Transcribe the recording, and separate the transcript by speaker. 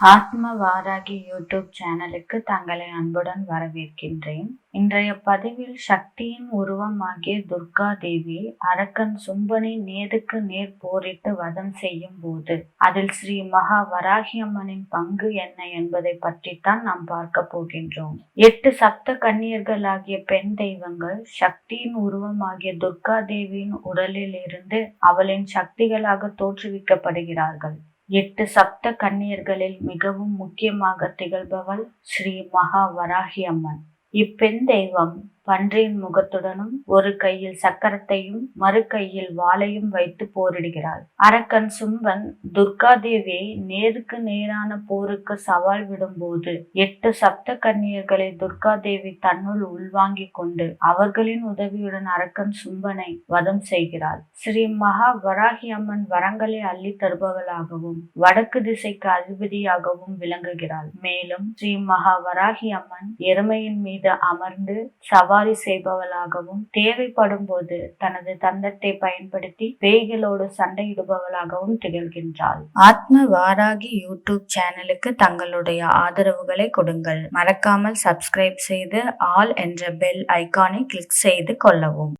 Speaker 1: ஆத்ம வாராகி யூடியூப் சேனலுக்கு தங்களை அன்புடன் வரவேற்கின்றேன். இன்றைய பதிவில் சக்தியின் உருவமாகிய துர்கா தேவி அரக்கன் சும்பனை நேருக்கு நேர் போரிட்டு வதம் செய்யும் போது அதில் ஸ்ரீ மகா வராகியம்மனின் பங்கு என்ன என்பதை பற்றித்தான் நாம் பார்க்க போகின்றோம். எட்டு சப்த கன்னியர்களாகிய பெண் தெய்வங்கள் சக்தியின் உருவமாகிய துர்கா தேவியின் உடலில் இருந்து அவளின் சக்திகளாக தோற்றுவிக்கப்படுகிறார்கள். எட்டு சப்த கன்னியர்களில் மிகவும் முக்கியமாக திகழ்பவள் ஸ்ரீ மகா வராகி அம்மன். இப்பெண் தெய்வம் பன்றியின் முகத்துடனும் ஒரு கையில் சக்கரத்தையும் மறு கையில் வாளையும் வைத்து போரிடுகிறாள். அரக்கன் சும்பன் துர்காதேவியை நேருக்கு நேரான போருக்கு சவால் விடும்போது எட்டு சப்த கன்னியர்களை துர்காதேவி தன்னுள் உள்வாங்கிக் கொண்டு அவர்களின் உதவியுடன் அரக்கன் சும்பனை வதம் செய்கிறாள். ஸ்ரீ மகா வராகி அம்மன் வரங்களை அள்ளி தருபவளாகவும் வடக்கு திசைக்கு அதிபதியாகவும் விளங்குகிறாள். மேலும் ஸ்ரீ மகா வராகி அம்மன் எருமையின் மீது அமர்ந்து சவால் சவாரி செய்பவளாகவும் தேவைப்படும் போது தனது தந்தத்தை பயன்படுத்தி பேய்களோடு சண்டையிடுபவளாகவும் திகழ்கின்றாள். ஆத்ம வாராகி யூடியூப் சேனலுக்கு தங்களுடைய ஆதரவுகளை கொடுங்கள். மறக்காமல் சப்ஸ்கிரைப் செய்து ஆல் என்ற பெல் ஐக்கானை கிளிக் செய்து கொள்ளவும்.